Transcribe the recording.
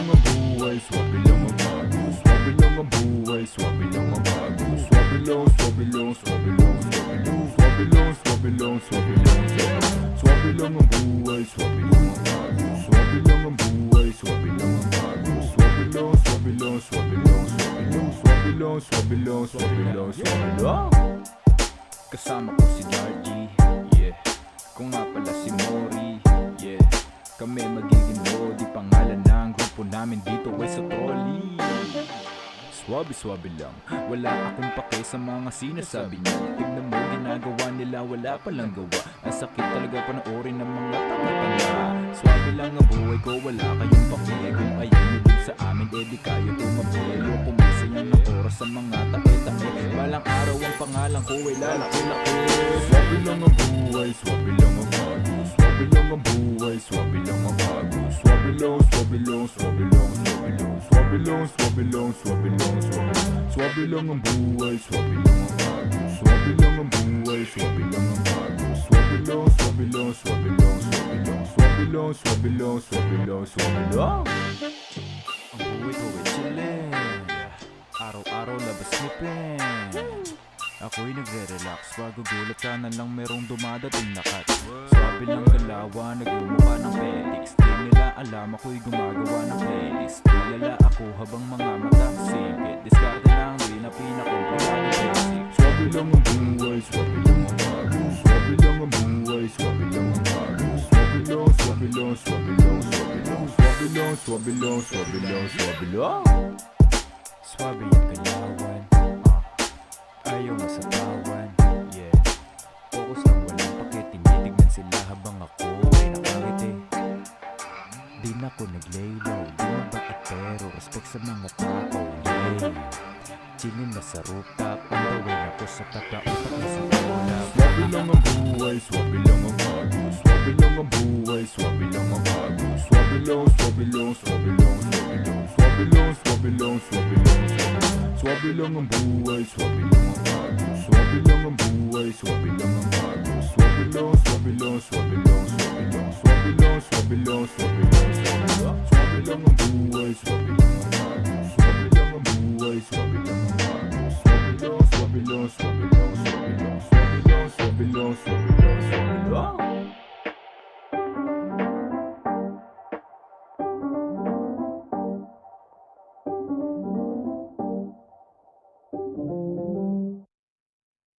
buhay, swabe lang ang bago Swabe lang ang buhay, swabe lang ang bago Swabe lang, swabe lang, swabe lang, swabe lang Swabe lang, swabe lang, swabe lang, swabe lang lang ang buhay, swabe lang ang bago Swabe lang ang buhay, swabe lang ang bago Swabe lang, swabe lang, swabe lang, swabe lang Swabe lang, swabe lang, swabe lang, swabe lang Kasama ko si Georgie, yeah Kung nga pala si Mori, yeah Kami magiging Pangalan grupo namin dito ay sa Trolly Swabe-swabe lang. Wala akong pake sa mga sinasabi niya. Tignan mo ginagawa nila Wala palang gawa. Ang sakit talaga panoorin ng mga tanga-tanga. Swabe lang ang buhay ko Wala kayong pake. Kung ayaw nyo dun sa amin Eh di kayo tumabi Huwag pumasayang ng oras sa mga tae-tae Balang araw ang pangalan ko ay lalaki-laki. Swabe lang ang buhay, swabe lang ang bago. Swabe lang ang buhay, swabe lang, swabe lang, swabe lang Swabe lang ang buhay, swabe lang ang bago Swabe lang ang buhay, swabe lang ang bago Swabe lang, swabe lang, swabe lang, swabe lang Ang buhay ko ay chillin Araw-araw labas snippin Ako'y nagre-relax Magugulat ka na lang merong dumadating na cut Swabe lang galawa, nagmumukha ng nila alam ako'y gumagawa ng playlist. Malala ako habang mga mata sige Diskarte lang, di na pinakomplikado basic. Swabe lang ang buhay, swabe lang ang bago Swabe lang ang buhay, swabe lang ang bago Swabe lang, swabe lang, swabe lang, swabe lang. Swabe lang, swabe lang, swabe lang, swabe lang. Swabe yung galawan ah. Ayaw na Di na ako naglay low Di na bakit pero Respect sa mga tao Yeah Chillin na sa rooftop On the way na ko sa kakautak na sa ulap Swabe lang ang buhay, swabe lang ang bago Swabe lang ang buhay, swabe lang ang bago. Swabe lang, swabe lang, swabe lang, swabe lang Swabe lang, swabe lang, swabe lang, swabe lang. Swabe lang ang buhay, swabe lang ang bago Swabe lang ang